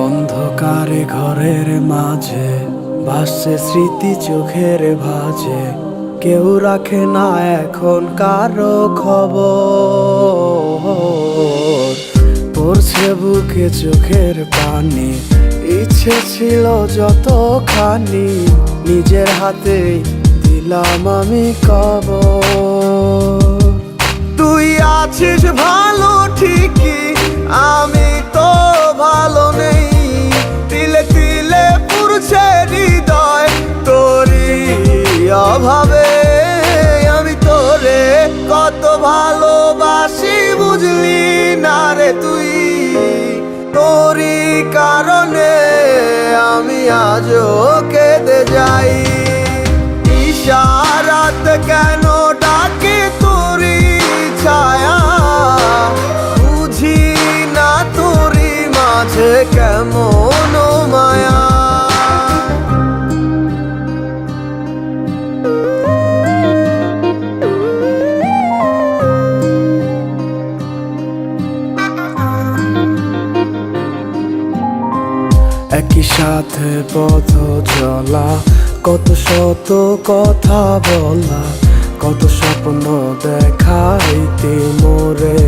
অন্ধকারে ঘরের মাঝে ভাসছে স্মৃতি চোখের ভাজে। কেউ রাখে না এখন কারও খবর। পড়ছে বুকে চোখের পানি, ইচ্ছে ছিল যতখানি, নিজের হাতে দিলাম আমি কব তুই আছিস ভালো কত ভালোবাসি বুঝলি না রে তুই। তোরই কারণে আমি আজ কেঁদে একই সাথে পথ চলা কত শত কথা বলা কত স্বপ্ন দেখাইতে মোরে